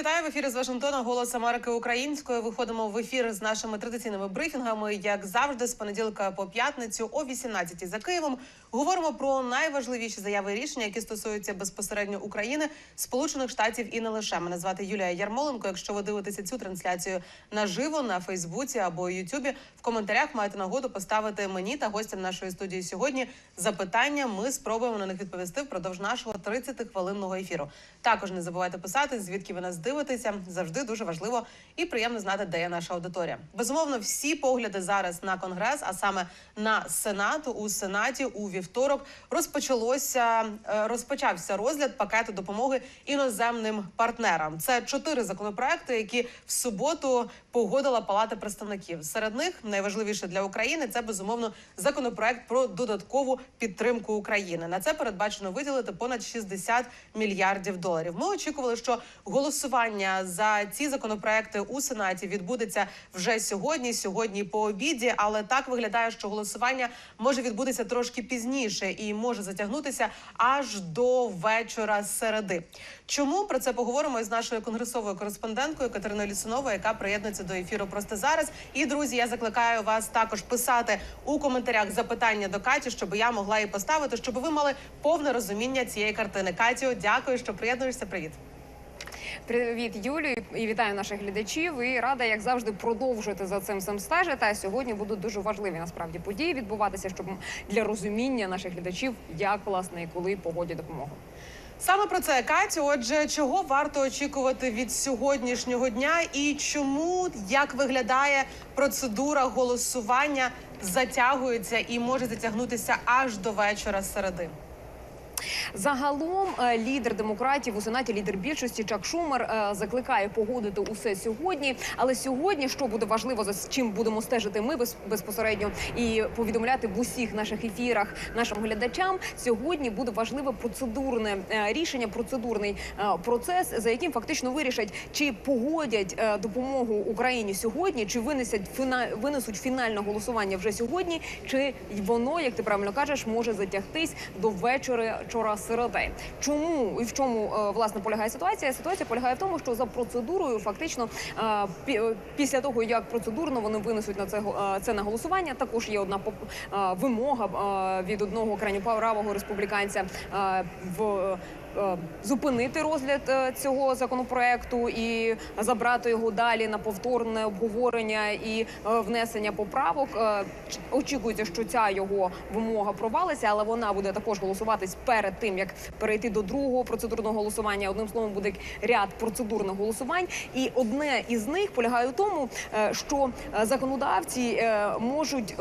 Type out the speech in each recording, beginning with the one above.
Вітаю в ефірі з Вашингтона. Голос Америки українською. Виходимо в ефір з нашими традиційними брифінгами, як завжди, з понеділка по п'ятницю о 18 за Києвом. Говоримо про найважливіші заяви і рішення, які стосуються безпосередньо України, Сполучених Штатів і не лише. Мене звати Юлія Ярмоленко. Якщо ви дивитеся цю трансляцію наживо на Фейсбуці або Ютубі, в коментарях маєте нагоду поставити мені та гостям нашої студії сьогодні запитання. Ми спробуємо на них відповісти впродовж нашого 30-хвилинного ефіру. Також не забувайте писати, звідки ви нас дивитеся. Завжди дуже важливо і приємно знати, де є наша аудиторія. Безумовно, всі погляди зараз на конгрес, а саме на сенат у сенаті у вівторок розпочалося е, розпочався розгляд пакету допомоги іноземним партнерам. Це чотири законопроекти, які в суботу погодила Палата представників. Серед них найважливіше для України це безумовно законопроект про додаткову підтримку України. На це передбачено виділити понад 60 мільярдів доларів. Ми очікували, що голосування за ці законопроекти у сенаті відбудеться вже сьогодні, сьогодні по обіді. Але так виглядає, що голосування може відбутися трошки пізніше і може затягнутися аж до вечора середи. Чому про це поговоримо із нашою конгресовою кореспонденткою Катериною Лісуновою, яка приєднується до ефіру просто зараз. І друзі, я закликаю вас також писати у коментарях запитання до Каті, щоб я могла її поставити, щоб ви мали повне розуміння цієї картини. Катю, дякую, що приєднуєшся. Привіт. Привіт, Юлю, і вітаю наших глядачів. І рада, як завжди, продовжувати за цим всім стежити. А сьогодні будуть дуже важливі насправді події відбуватися, щоб для розуміння наших глядачів, як власне і коли погодять допомогу. Саме про це Катю. Отже, чого варто очікувати від сьогоднішнього дня, і чому як виглядає процедура голосування, затягується і може затягнутися аж до вечора середи. Загалом е, лідер демократів у сенаті, лідер більшості Чак Шумер е, закликає погодити усе сьогодні. Але сьогодні, що буде важливо, за чим будемо стежити ми без- безпосередньо і повідомляти в усіх наших ефірах нашим глядачам. Сьогодні буде важливе процедурне е, рішення, процедурний процес, за яким фактично вирішать, чи погодять допомогу Україні сьогодні, чи винесять винесуть фінальне голосування вже сьогодні, чи воно, як ти правильно кажеш, може затягтись до вечора вчора середи. Чому і в чому е, власне полягає ситуація? Ситуація полягає в тому, що за процедурою фактично е, е, після того, як процедурно вони винесуть на це це на голосування, також є одна вимога від одного крайньоправого республіканця в. Е, Зупинити розгляд е, цього законопроекту і забрати його далі на повторне обговорення і е, внесення поправок. Очікується, що ця його вимога провалиться, але вона буде також голосуватись перед тим, як перейти до другого процедурного голосування. Одним словом, буде ряд процедурних голосувань, і одне із них полягає в тому, що законодавці можуть.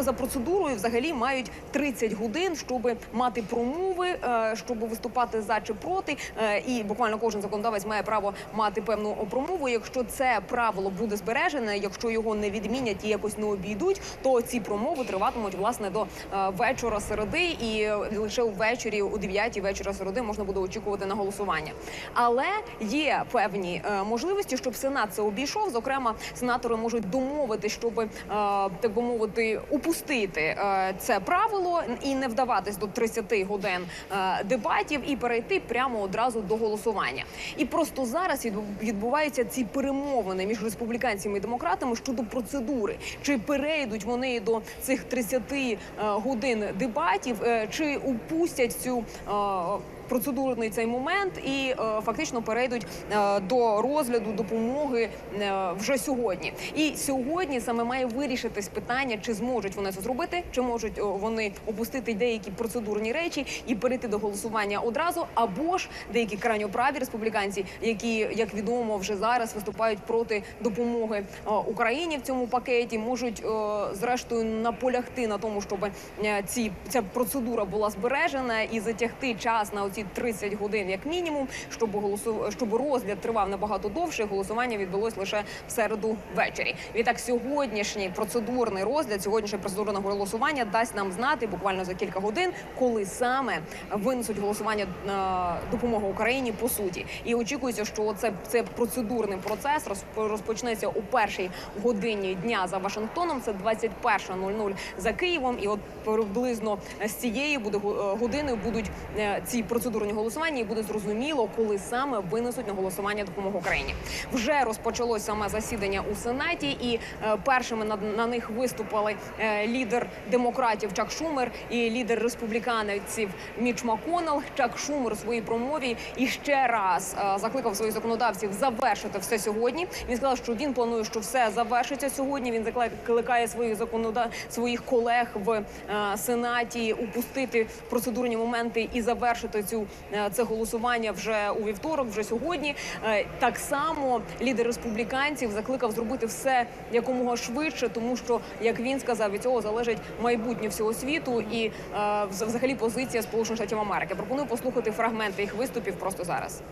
За процедурою взагалі мають 30 годин, щоб мати промови, е, щоб виступати за чи проти. Е, І буквально кожен законодавець має право мати певну промову. Якщо це правило буде збережене, якщо його не відмінять і якось не обійдуть, то ці промови триватимуть власне до е, вечора середи, і лише ввечері, о 9 вечора середи, можна буде очікувати на голосування. Але є певні можливості, щоб сенат це обійшов. Зокрема, сенатори можуть домовити, щоб так би мовити, упустити е, це правило і не вдаватись до 30 годин е, дебатів і перейти прямо одразу до голосування. І просто зараз відбуваються ці перемовини між республіканцями і демократами щодо процедури, чи перейдуть вони до цих 30 е, годин дебатів, чи упустять цю. Процедурний цей момент і е, фактично перейдуть е, до розгляду допомоги е, вже сьогодні. І сьогодні саме має вирішитись питання, чи зможуть вони це зробити, чи можуть вони опустити деякі процедурні речі і перейти до голосування одразу, або ж деякі крайньоправі республіканці, які як відомо вже зараз виступають проти допомоги Україні в цьому пакеті, можуть зрештою наполягти на тому, щоб ці ця процедура була збережена і затягти час на оці 30 годин, як мінімум, щоб голосу щоб розгляд тривав набагато довше. Голосування відбулось лише в середу ввечері. Відтак, сьогоднішній процедурний розгляд, сьогоднішнє процедурне голосування дасть нам знати буквально за кілька годин, коли саме винесуть голосування на допомогу Україні по суті. І очікується, що це, це процедурний процес розп- розпочнеться у першій годині дня за Вашингтоном. Це 21.00 за Києвом. І от приблизно з цієї буде е, години будуть е, ці процедурні процедурні голосування, і буде зрозуміло, коли саме винесуть на голосування допомогу Україні. Вже розпочалось саме засідання у сенаті, і е, першими на, на них виступили е, лідер демократів Чак Шумер і лідер республіканців Міч Маконел. Чак Шумер у своїй промові і ще раз е, закликав своїх законодавців завершити все сьогодні. Він сказав, що він планує, що все завершиться сьогодні. Він закликає своїх законода своїх колег в сенаті упустити процедурні моменти і завершити цю е, це голосування вже у вівторок, вже сьогодні. Е, Так само лідер республіканців закликав зробити все якомога швидше, тому що як він сказав, від цього залежить майбутнє всього світу і е, взагалі позиція Сполучених Штатів Америки. Пропоную послухати фрагменти їх виступів просто зараз.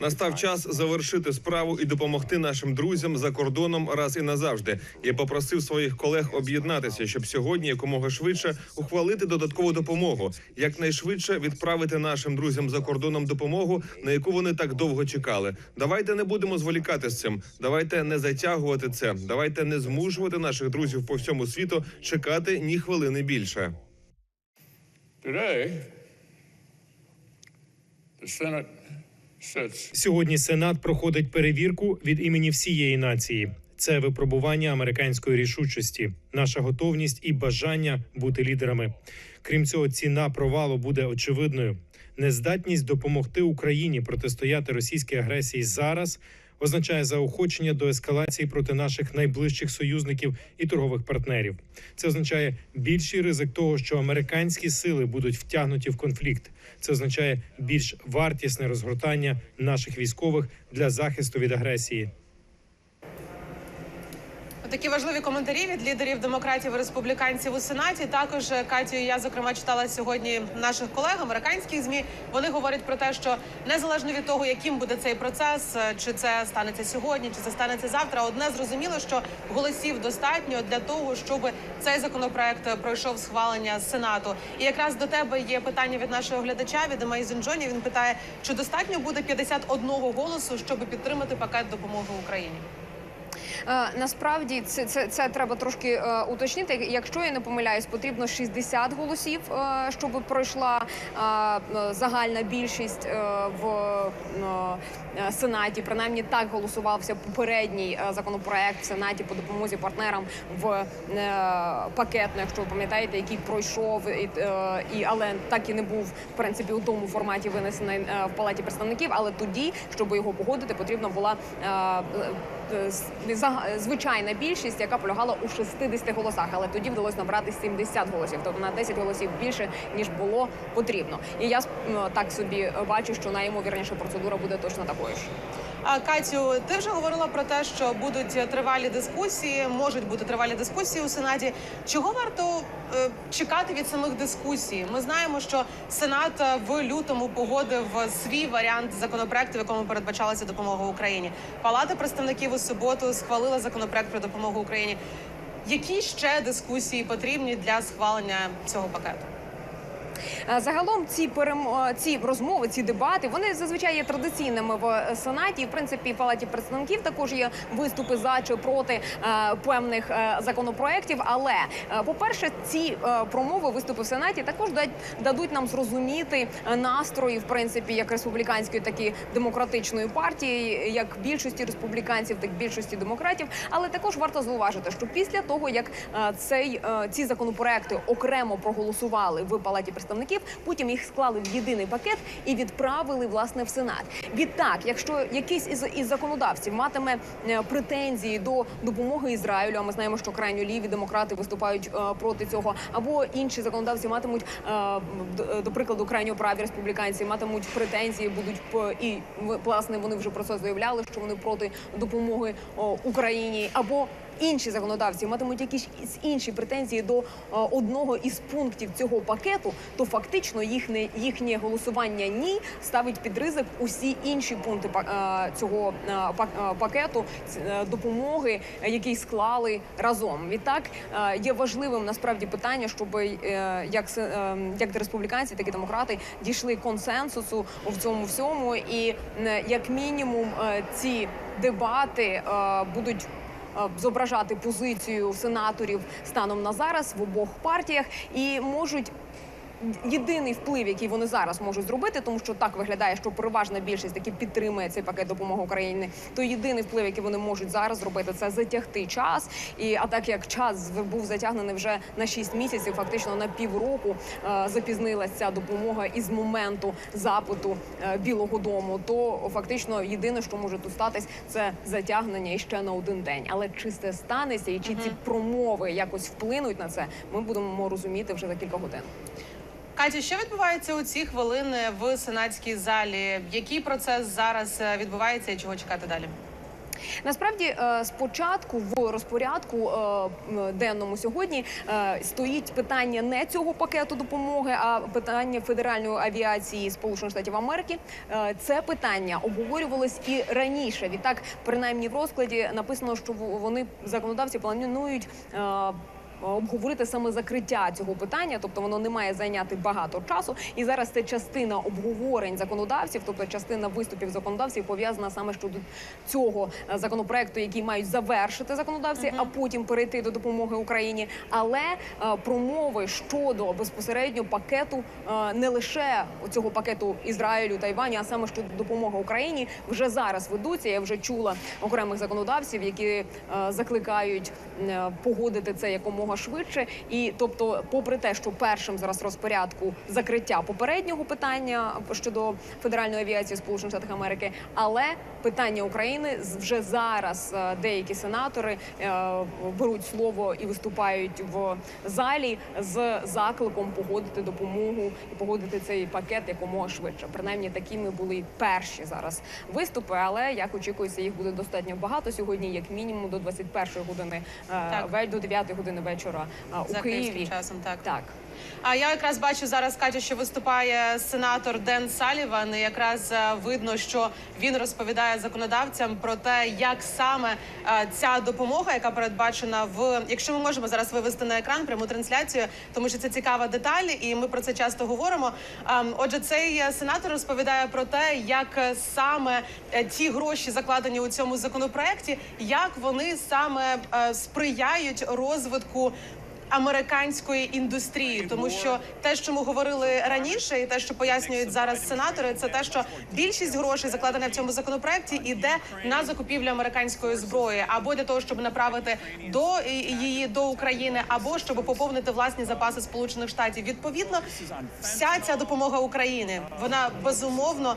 Настав час завершити справу і допомогти нашим друзям за кордоном раз і назавжди. Я попросив своїх колег об'єднатися, щоб сьогодні якомога швидше ухвалити додаткову допомогу, якнайшвидше відправити нашим друзям за кордоном допомогу, на яку вони так довго чекали. Давайте не будемо зволікати з цим. Давайте не затягувати це. Давайте не змушувати наших друзів по всьому світу чекати ні хвилини більше. Today, the Senate Сьогодні Сенат проходить перевірку від імені всієї нації. Це випробування американської рішучості, наша готовність і бажання бути лідерами. Крім цього, ціна провалу буде очевидною. Нездатність допомогти Україні протистояти російській агресії зараз означає заохочення до ескалації проти наших найближчих союзників і торгових партнерів. Це означає більший ризик того, що американські сили будуть втягнуті в конфлікт. Це означає більш вартісне розгортання наших військових для захисту від агресії. Такі важливі коментарі від лідерів демократів і республіканців у сенаті. Також е, Катю, я зокрема читала сьогодні наших колег американських змі. Вони говорять про те, що незалежно від того, яким буде цей процес, е, чи це станеться сьогодні, чи це станеться завтра, одне зрозуміло, що голосів достатньо для того, щоб цей законопроект пройшов схвалення сенату. І якраз до тебе є питання від нашого глядача від Amazing Джоні. Він питає, чи достатньо буде 51 голосу, щоб підтримати пакет допомоги Україні. Е, насправді це, це, це треба трошки е, уточнити. Якщо я не помиляюсь, потрібно 60 голосів, е, щоб пройшла загальна більшість в сенаті. Принаймні так голосувався попередній законопроект в сенаті по допомозі партнерам в пакетно, якщо ви пам'ятаєте, який пройшов і, але так і не був в принципі у тому форматі винесений в палаті представників. Але тоді, щоб його погодити, потрібно була. Е, е, звичайна більшість, яка полягала у 60 голосах, але тоді вдалося набрати 70 голосів, тобто на 10 голосів більше ніж було потрібно. І я м, так собі бачу, що найімовірніша процедура буде точно такою ж. Катю, ти вже говорила про те, що будуть тривалі дискусії, можуть бути тривалі дискусії у сенаті. Чого варто е, чекати від самих дискусій? Ми знаємо, що сенат е, в лютому погодив свій варіант законопроекту, в якому передбачалася допомога Україні. Палата представників у суботу схвалила законопроект про допомогу Україні. Які ще дискусії потрібні для схвалення цього пакету? Е, Загалом ці перем... ці розмови, ці дебати, вони зазвичай є традиційними в е, сенаті. В принципі, в палаті представників також є виступи за чи проти е, певних законопроєктів. Але, е, по-перше, ці промови, виступи в сенаті також дадуть нам зрозуміти настрої, в принципі, як республіканської, так і демократичної партії, як більшості республіканців, так і більшості демократів. Але також варто зауважити, що після того як цей ці законопроекти окремо проголосували в палаті представників, потім їх склали в єдиний пакет і відправили власне в сенат. Відтак, якщо якийсь із, із законодавців матиме е, претензії до допомоги Ізраїлю, а ми знаємо, що крайньо ліві демократи виступають е, проти цього, або інші законодавці матимуть е, до, до прикладу крайньо праві республіканці матимуть претензії, будуть п- і власне вони вже про це заявляли, що вони проти допомоги о, Україні або. Інші законодавці матимуть якісь інші претензії до е, одного із пунктів цього пакету, то фактично їхнє їхнє голосування ні ставить під ризик усі інші пункти е, цього е, пакету допомоги, який склали разом. Відтак є важливим насправді питання, щоб як як республіканці, так і демократи дійшли консенсусу в цьому всьому, і як мінімум ці дебати будуть зображати позицію сенаторів станом на зараз в обох партіях і можуть. Єдиний вплив, який вони зараз можуть зробити, тому що так виглядає, що переважна більшість таки підтримує цей пакет допомоги Україні. То єдиний вплив, який вони можуть зараз зробити, це затягти час. І а так як час був затягнений вже на 6 місяців, фактично на півроку е, запізнилася ця допомога із моменту запиту е, Білого Дому, то фактично єдине, що може тут статись, це затягнення іще на один день. Але чи це станеться, і чи ці промови якось вплинуть на це, ми будемо розуміти вже за кілька годин. Катя, що відбувається у ці хвилини в сенатській залі? Який процес зараз е, відбувається і чого чекати далі? Насправді, е, спочатку в розпорядку е, денному сьогодні стоїть питання не цього пакету допомоги, а питання федеральної авіації Сполучених Штатів Америки. Це питання обговорювалось і раніше. Відтак, принаймні в розкладі написано, що вони законодавці планують. Е, Обговорити саме закриття цього питання, тобто воно не має зайняти багато часу. І зараз це частина обговорень законодавців, тобто частина виступів законодавців пов'язана саме щодо цього е, законопроекту, який мають завершити законодавці, а потім перейти до допомоги Україні. Але е, промови щодо безпосередньо пакету е, не лише цього пакету Ізраїлю Тайваню, а саме щодо допомоги Україні вже зараз ведуться. Я вже чула окремих законодавців, які е, закликають е, погодити це якомога швидше. І тобто, попри те, що першим зараз розпорядку закриття попереднього питання щодо федеральної авіації Сполучених Штатів Америки, але питання України вже зараз е, деякі сенатори е, беруть слово і виступають в залі з закликом погодити допомогу і погодити цей пакет якомога швидше. Принаймні такими були перші зараз виступи. Але як очікується, їх буде достатньо багато сьогодні, як мінімум до 21 години е, до 9 години вечора е, у За Києві. київським часом, так. Так. А я якраз бачу зараз, Катя, що виступає сенатор Ден Саліван. І якраз е, видно, що він розповідає законодавцям про те, як саме е, ця допомога, яка передбачена в якщо ми можемо зараз вивести на екран пряму трансляцію, тому що це цікава деталь, і ми про це часто говоримо. Ем, Отже, цей сенатор розповідає про те, як саме е, ті гроші закладені у цьому законопроекті, як вони саме сприяють розвитку американської індустрії, тому що те, що ми говорили раніше, і те, що пояснюють зараз сенатори, це те, що більшість грошей закладена в цьому законопроекті, іде на закупівлю американської зброї, або для того, щоб направити до її до України, або щоб поповнити власні запаси Сполучених Штатів. Відповідно, вся ця допомога України, вона безумовно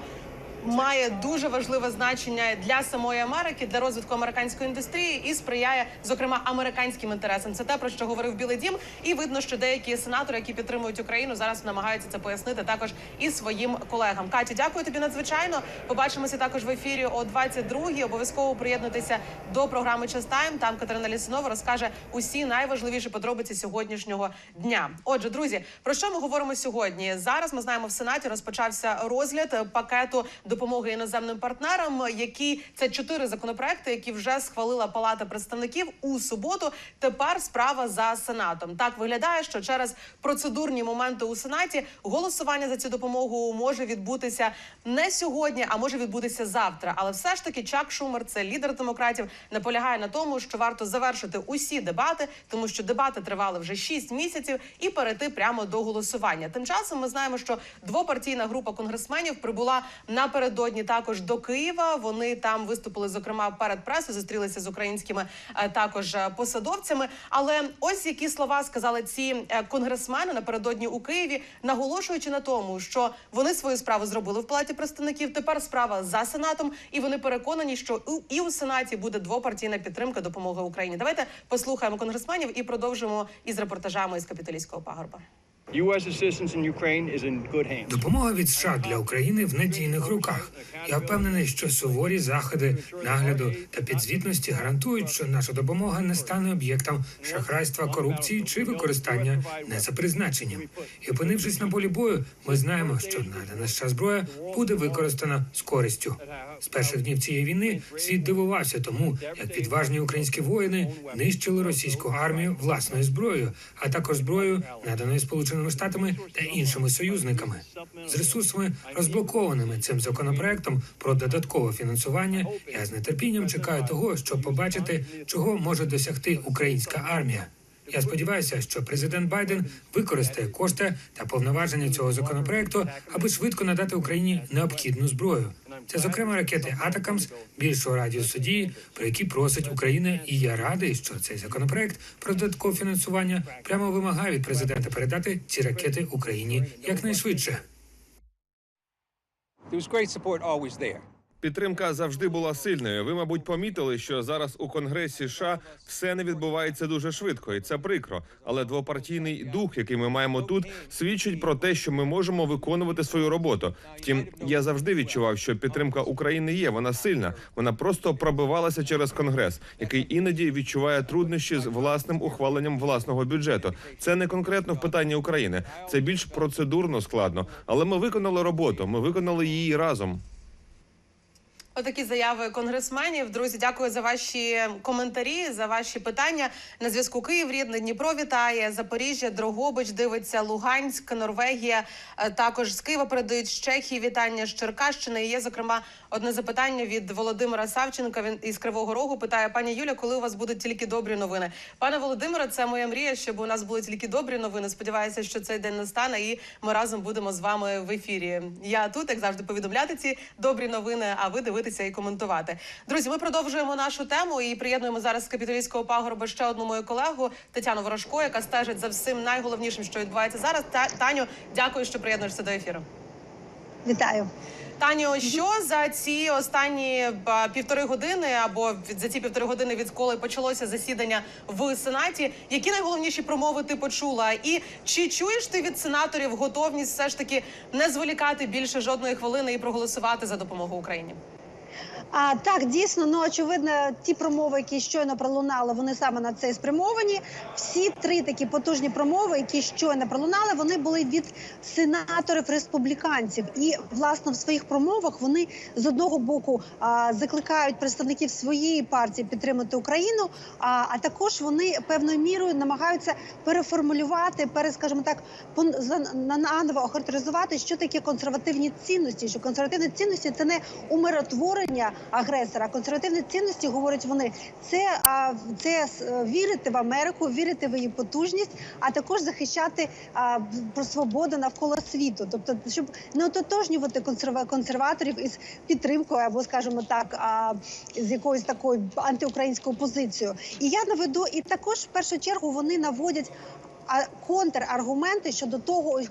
має дуже важливе значення для самої Америки, для розвитку американської індустрії і сприяє зокрема американським інтересам. Це те про що говорив Білий Дім, і видно, що деякі сенатори, які підтримують Україну, зараз намагаються це пояснити також і своїм колегам. Катю, дякую тобі надзвичайно. Побачимося також в ефірі о 22-й. Обов'язково приєднуйтеся до програми «Час Тайм». Там Катерина Лісунова розкаже усі найважливіші подробиці сьогоднішнього дня. Отже, друзі, про що ми говоримо сьогодні? Зараз ми знаємо в сенаті розпочався розгляд пакету допомоги іноземним партнерам, які це чотири законопроекти, які вже схвалила Палата представників у суботу. Тепер справа за сенатом. Так виглядає, що через процедурні моменти у сенаті голосування за цю допомогу може відбутися не сьогодні, а може відбутися завтра. Але все ж таки Чак Шумер, це лідер демократів, наполягає на тому, що варто завершити усі дебати, тому що дебати тривали вже 6 місяців, і перейти прямо до голосування. Тим часом ми знаємо, що двопартійна група конгресменів прибула напередодні також до Києва. Вони там виступили зокрема перед пресою, зустрілися з українськими е, також е, посадовцями. Але ось які слова сказали ці е, конгресмени напередодні у Києві, наголошуючи на тому, що вони свою справу зробили в палаті представників. Тепер справа за сенатом, і вони переконані, що і у сенаті буде двопартійна підтримка допомоги Україні. Давайте послухаємо конгресменів і продовжимо із репортажами із капітолійського пагорба. Допомога від США для України в надійних руках. Я впевнений, що суворі заходи нагляду та підзвітності гарантують, що наша допомога не стане об'єктом шахрайства, корупції чи використання не за призначенням. І опинившись на полі бою, ми знаємо, що надана США зброя буде використана з користю. З перших днів цієї війни світ дивувався тому, як відважні українські воїни нищили російську армію власною зброєю, а також зброєю, наданою Сполученими Штатами та іншими союзниками. З ресурсами розблокованими цим законопроектом про додаткове фінансування. Я з нетерпінням чекаю того, щоб побачити, чого може досягти українська армія. Я сподіваюся, що президент Байден використає кошти та повноваження цього законопроекту, аби швидко надати Україні необхідну зброю. Це, зокрема, ракети Атакамс більшого радіусу дії, про які просить Україна, і я радий, що цей законопроект про додаткове фінансування прямо вимагає від президента передати ці ракети Україні якнайшвидше. There was great support always there. Підтримка завжди була сильною. Ви, мабуть, помітили, що зараз у Конгресі США все не відбувається дуже швидко, і це прикро. Але двопартійний дух, який ми маємо тут, свідчить про те, що ми можемо виконувати свою роботу. Втім, я завжди відчував, що підтримка України є. Вона сильна. Вона просто пробивалася через конгрес, який іноді відчуває труднощі з власним ухваленням власного бюджету. Це не конкретно в питанні України, це більш процедурно складно. Але ми виконали роботу. Ми виконали її разом. Отакі заяви конгресменів. Друзі, дякую за ваші коментарі, за ваші питання. На зв'язку Київ, рідне Дніпро вітає Запоріжжя, Дрогобич дивиться, Луганськ, Норвегія. Е, Також з Києва передають з Чехії вітання з Черкащини. Є зокрема одне запитання від Володимира Савченка. Він із Кривого Рогу питає: пані Юля, коли у вас будуть тільки добрі новини? Пане Володимире, це моя мрія, щоб у нас були тільки добрі новини. Сподіваюся, що цей день настане, і ми разом будемо з вами в ефірі. Я тут, як завжди, повідомляти ці добрі новини. А ви дивитися і коментувати. Друзі, ми продовжуємо нашу тему і приєднуємо зараз з капітолійського пагорба ще одну мою колегу Тетяну Ворожко, яка стежить за всім найголовнішим, що відбувається зараз. Та Таню, дякую, що приєднуєшся до ефіру. Вітаю. Таню, що за ці останні півтори години або за ці півтори години, відколи почалося засідання в сенаті, які найголовніші промови ти почула? І чи чуєш ти від сенаторів готовність все ж таки не зволікати більше жодної хвилини і проголосувати за допомогу Україні? А так дійсно, ну очевидно, ті промови, які щойно пролунали, вони саме на це спрямовані. Всі три такі потужні промови, які щойно пролунали, вони були від сенаторів республіканців. І власне в своїх промовах вони з одного боку а, закликають представників своєї партії підтримати Україну. А, а також вони певною мірою намагаються переформулювати, пере, скажімо так, наново охарактеризувати, що таке консервативні цінності. Що консервативні цінності це не умиротворення агресора. Консервативні цінності говорять вони це, це е, вірити в Америку, вірити в її потужність, а також захищати про свободу навколо світу. Тобто, щоб не ототожнювати консерва- консерваторів із підтримкою або, скажімо так, з якоюсь такою антиукраїнською позицією. І я наведу, і також в першу чергу вони наводять. Контраргументи щодо того е,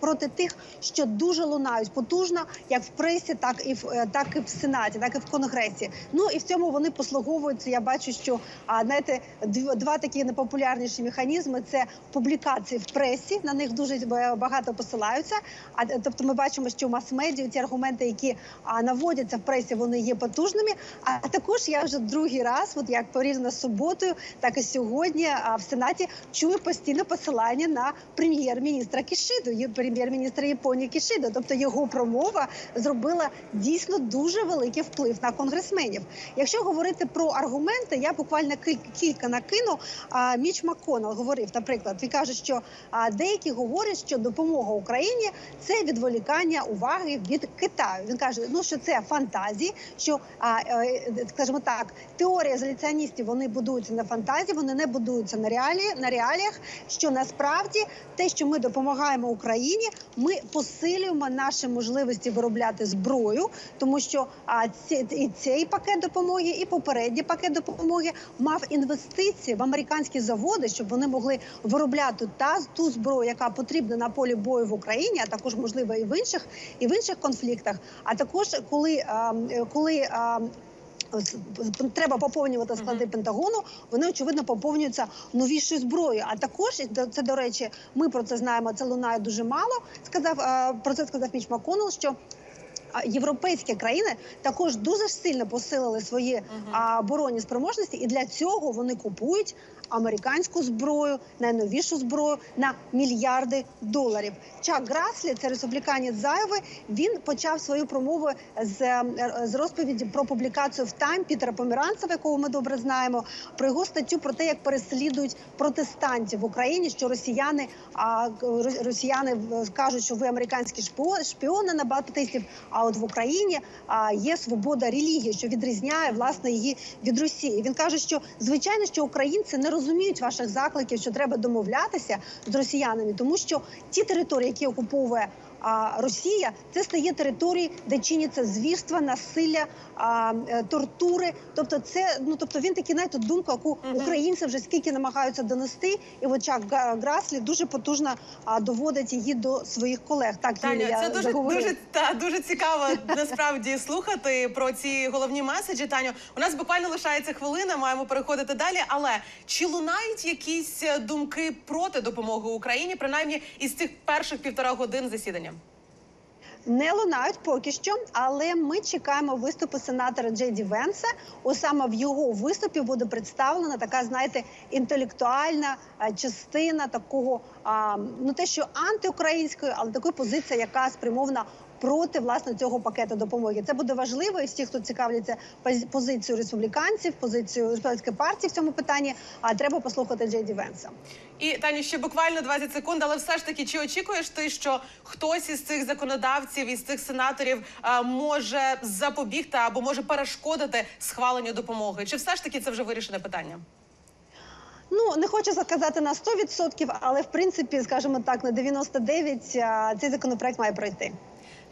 проти тих, що дуже лунають потужно, як в пресі, так і в е, так і в сенаті, так і в конгресі. Ну і в цьому вони послуговуються. Я бачу, що знаєте, два такі найпопулярніші механізми це публікації в пресі. На них дуже багато посилаються. А е, тобто, ми бачимо, що в мас-медіа ці аргументи, які наводяться в пресі, вони є потужними. А також я вже другий раз, от як порівняно з суботою, так і сьогодні, а в сенаті чую постійно посилання на прем'єр-міністра Кішиду, прем'єр-міністра Японії Кішиду. Тобто його промова зробила дійсно дуже великий вплив на конгресменів. Якщо говорити про аргументи, я буквально кілька накину. Міч Макконел говорив, наприклад, він каже, що деякі говорять, що допомога Україні це відволікання уваги від Китаю. Він каже, ну що це фантазії, що а, е, скажімо так, теорія ізоляціоністів вони будуються на фантазії, вони не будуються на реалії на реаліях. Що насправді те, що ми допомагаємо Україні, ми посилюємо наші можливості виробляти зброю, тому що а ці і цей пакет допомоги, і попередній пакет допомоги мав інвестиції в американські заводи, щоб вони могли виробляти та ту зброю, яка потрібна на полі бою в Україні, а також можливо і в інших і в інших конфліктах. А також коли, а, коли а, Треба поповнювати склади Пентагону. Вони очевидно поповнюються новішою зброєю. А також це до речі, ми про це знаємо. Це лунає дуже мало. Сказав е, про це сказав Міч Маконел, що європейські країни також дуже сильно посилили свої оборонні спроможності, і для цього вони купують американську зброю, найновішу зброю на мільярди доларів. Чак Граслі, це республіканець зайвий, він почав свою промову з, з розповіді про публікацію в Тайм Пітера Поміранцева, якого ми добре знаємо, про його статтю про те, як переслідують протестантів в Україні, що росіяни а ро- росіяни кажуть, що ви американські шпіо- шпіони на баптистів. А от в Україні а, є свобода релігії, що відрізняє власне її від Росії. Він каже, що звичайно, що українці не розуміють. Розуміють ваших закликів, що треба домовлятися з росіянами, тому що ті території, які окуповує а, Росія, це стає території, де чиняться звірства, насилля, а, е, тортури. Тобто, це ну тобто він такий, знаєте, думка, яку українці вже скільки намагаються донести, і в очах Граслі дуже потужно а, доводить її до своїх колег. Так, Таня, Юлія, це дуже дуже та дуже цікаво насправді слухати про ці головні меседжі. Таню, у нас буквально лишається хвилина. Маємо переходити далі. Але чи лунають якісь е, думки проти допомоги Україні, принаймні із цих перших півтора годин засідання? Не лунають поки що, але ми чекаємо виступу сенатора Джейді Венса. У саме в його виступі буде представлена така, знаєте, інтелектуальна е, частина такого, ну те, що антиукраїнської, але такої позиції, яка спрямована. Проти власне цього пакету допомоги це буде важливо, і всі, хто цікавляться пози- позицією республіканців, позицією республіканської партії в цьому питанні. А треба послухати Джей Ді Венса. І Таню, ще буквально 20 секунд, але все ж таки, чи очікуєш ти, що хтось із цих законодавців, із цих сенаторів е, може запобігти або може перешкодити схваленню допомоги? Чи все ж таки це вже вирішене питання? Ну не хочу сказати на 100%, але в принципі, скажімо так, на 99% цей законопроект має пройти.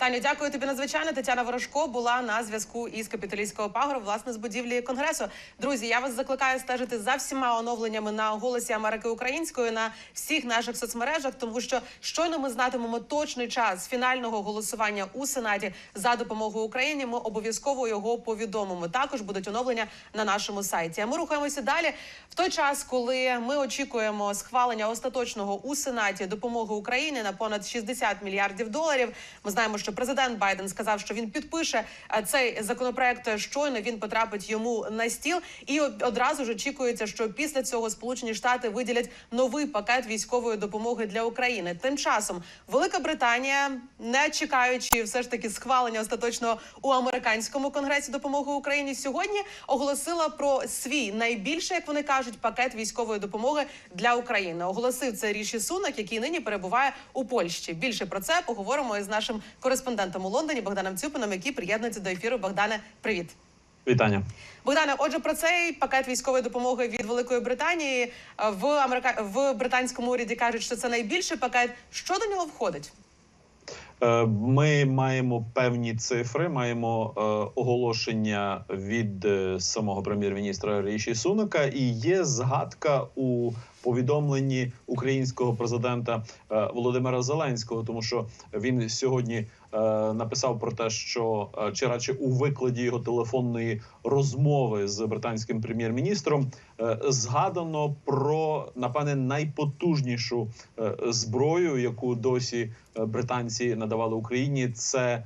Таню, дякую тобі надзвичайно. Тетяна Ворожко була на зв'язку із капітолійського пагору, власне, з будівлі конгресу. Друзі, я вас закликаю стежити за всіма оновленнями на голосі Америки Української на всіх наших соцмережах, тому що щойно ми знатимемо точний час фінального голосування у сенаті за допомогу Україні. Ми обов'язково його повідомимо. Також будуть оновлення на нашому сайті. А ми рухаємося далі в той час, коли ми очікуємо схвалення остаточного у сенаті допомоги Україні на понад 60 мільярдів доларів. Ми знаємо, що президент Байден сказав, що він підпише е, цей законопроект. Щойно він потрапить йому на стіл, і одразу ж очікується, що після цього Сполучені Штати виділять новий пакет військової допомоги для України. Тим часом Велика Британія, не чекаючи все ж таки схвалення остаточного у американському конгресі допомоги Україні, сьогодні оголосила про свій найбільший, як вони кажуть, пакет військової допомоги для України. Оголосив це Ріші Сунак, який нині перебуває у Польщі. Більше про це поговоримо із нашим кореспондентом у Лондоні Богданом Цюпином, який приєднується до ефіру. Богдане, привіт. Вітання. Богдане, отже, про цей пакет військової допомоги від Великої Британії е, в Америка... в британському уряді кажуть, що це найбільший пакет. Що до нього входить? Е, Ми маємо певні цифри, маємо е, оголошення від е, самого прем'єр-міністра Ріші Сунака, і є згадка у повідомленні українського президента е, Володимира Зеленського, тому що він сьогодні е, написав про те, що е, чи радше у викладі його телефонної розмови з британським прем'єр-міністром згадано про напевне найпотужнішу зброю, яку досі британці надавали Україні. Це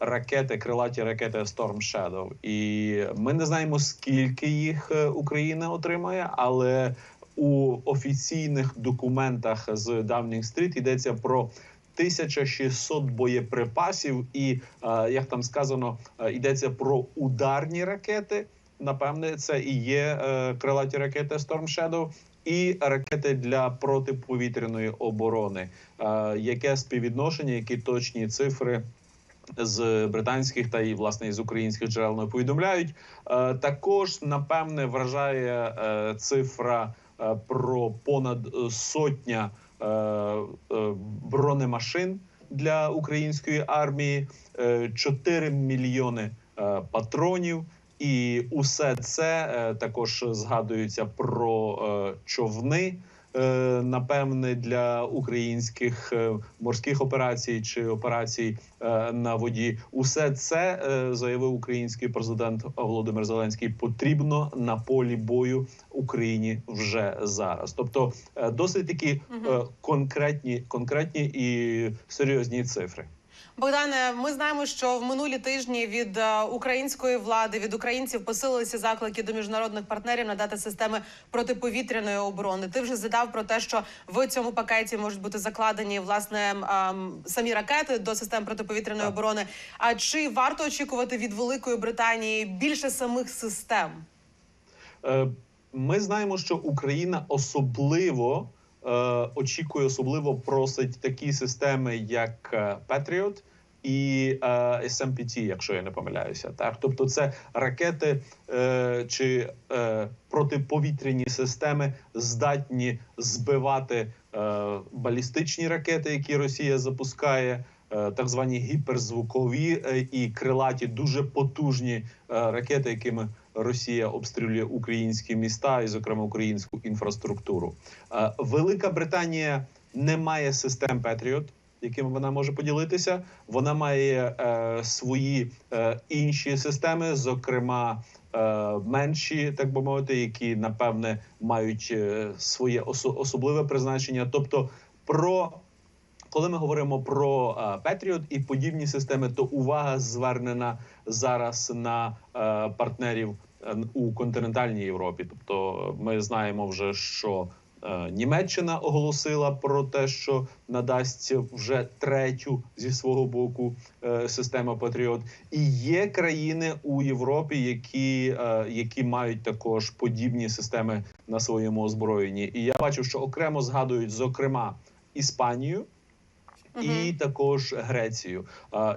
ракети, крилаті ракети Storm Shadow. І ми не знаємо скільки їх Україна отримає, але у офіційних документах з Downing Street йдеться про 1600 боєприпасів, і е, як там сказано, е, йдеться про ударні ракети. Напевне, це і є е, крилаті ракети Storm Shadow, і ракети для протиповітряної оборони. Яке співвідношення, які точні цифри? З британських та і власне із українських джерел не повідомляють. Також напевне вражає цифра про понад е, сотня е, е, бронемашин для української армії, е, 4 мільйони е, патронів. І усе це е, також згадується про е, човни. е, Напевне, для українських е, морських операцій чи операцій е, на воді, усе це е, заявив український президент Володимир Зеленський. Потрібно на полі бою Україні вже зараз. Тобто, е, досить такі е, конкретні, конкретні і серйозні цифри. Богдане, ми знаємо, що в минулі тижні від е, української влади від українців посилилися заклики до міжнародних партнерів надати системи протиповітряної оборони. Ти вже задав про те, що в цьому пакеті можуть бути закладені власне ем, самі ракети до систем протиповітряної Так. оборони. А чи варто очікувати від Великої Британії більше самих систем? Е, Ми знаємо, що Україна особливо е, очікує, особливо просить такі системи, як е, Patriot і е, SMPT, якщо я не помиляюся. Так, тобто, це ракети е, чи е, протиповітряні системи здатні збивати е, балістичні ракети, які Росія запускає. е, Так звані гіперзвукові е, і крилаті дуже потужні е, ракети, якими Росія обстрілює українські міста і, зокрема, українську інфраструктуру. Е, Велика Британія не має систем Петріот, якими вона може поділитися. Вона має е, свої е, інші системи, зокрема. е, Менші, так би мовити, які напевне мають е, своє осо- особливе призначення. Тобто, про коли ми говоримо про Петріот і подібні системи, то увага звернена зараз на е, партнерів е, у континентальній Європі. Тобто, ми знаємо вже, що е, Німеччина оголосила про те, що надасть вже третю зі свого боку е, систему Патріот. І є країни у Європі, які, е, які мають також подібні системи на своєму озброєнні. І я бачу, що окремо згадують зокрема Іспанію і також Грецію.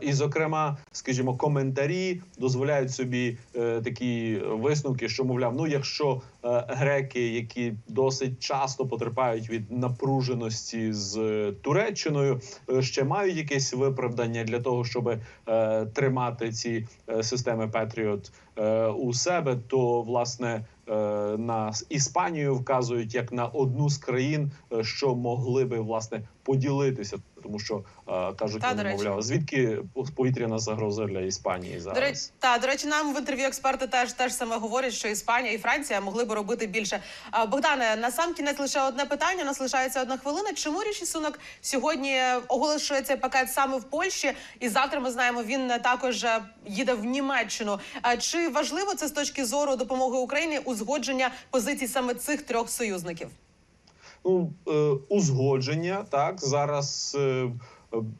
І, зокрема, скажімо, коментарі дозволяють собі е, такі висновки, що мовляв, ну якщо е, греки, які досить часто потерпають від напруженості з е, Туреччиною, ще мають якесь виправдання для того, щоб тримати ці системи Петріот у себе, то власне. На Іспанію вказують як на одну з країн, що могли би власне поділитися, тому що е, кажуть, Та, вони, мовляв, звідки повітряна загроза для Іспанії зараз. До речі, та до речі, нам в інтерв'ю експерти теж теж саме говорять, що Іспанія і Франція могли би робити більше. А, Богдане, на сам кінець лише одне питання. У нас лишається одна хвилина. Чому Ріші Сунок сьогодні оголошує цей пакет саме в Польщі? І завтра ми знаємо, він також е, їде в Німеччину. А чи важливо це з точки зору допомоги Україні узгодження позицій саме цих трьох союзників? Ну, е, узгодження так зараз. е, е,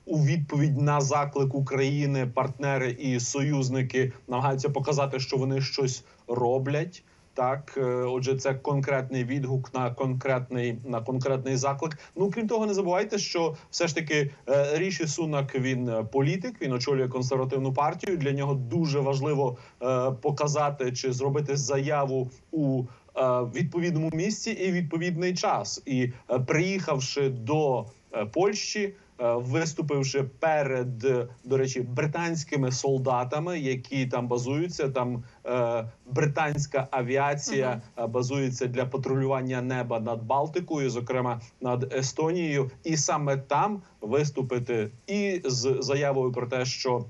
У відповідь на заклик України партнери і союзники намагаються показати, що вони щось роблять. Так, отже, це конкретний відгук на конкретний на конкретний заклик. Ну крім того, не забувайте, що все ж таки Ріші Сунак він політик, він очолює консервативну партію. Для нього дуже важливо показати чи зробити заяву у е, відповідному місці і відповідний час. І е, приїхавши до е, Польщі. Виступивши перед до речі британськими солдатами, які там базуються, там британська авіація базується для патрулювання неба над Балтикою, зокрема над Естонією, і саме там виступити і з заявою про те, що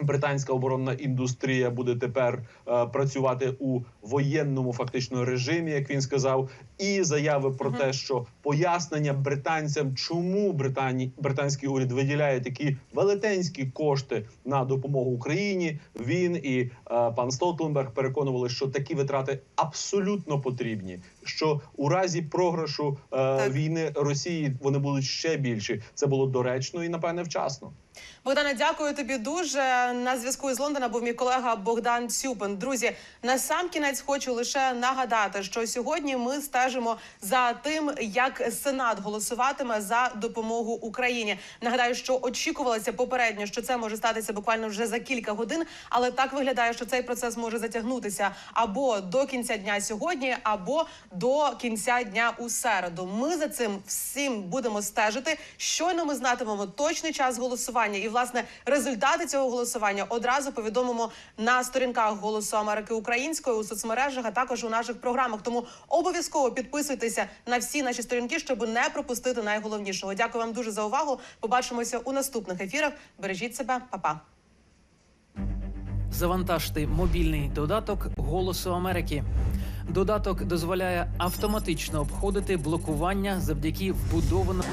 британська оборонна індустрія буде тепер е, працювати у воєнному фактично режимі, як він сказав, і заяви про те, що пояснення британцям, чому Британі британський уряд виділяє такі велетенські кошти на допомогу Україні. Він і е, пан Столтенберг переконували, що такі витрати абсолютно потрібні. Що у разі програшу е, війни Росії вони будуть ще більші. Це було доречно і напевне вчасно. Богдане, дякую тобі дуже. На зв'язку із Лондона був мій колега Богдан Цюпин. Друзі, на сам кінець хочу лише нагадати, що сьогодні ми стежимо за тим, як Сенат голосуватиме за допомогу Україні. Нагадаю, що очікувалося попередньо, що це може статися буквально вже за кілька годин, але так виглядає, що цей процес може затягнутися або до кінця дня сьогодні, або до кінця дня у середу. Ми за цим всім будемо стежити. Щойно ми знатимемо точний час голосування і власне результати цього голосування одразу повідомимо на сторінках голосу Америки української у соцмережах, а також у наших програмах. Тому обов'язково підписуйтеся на всі наші сторінки, щоб не пропустити найголовнішого. Дякую вам дуже за увагу. Побачимося у наступних ефірах. Бережіть себе, Па-па. Завантажте мобільний додаток Голосу Америки. Додаток дозволяє автоматично обходити блокування завдяки вбудованому.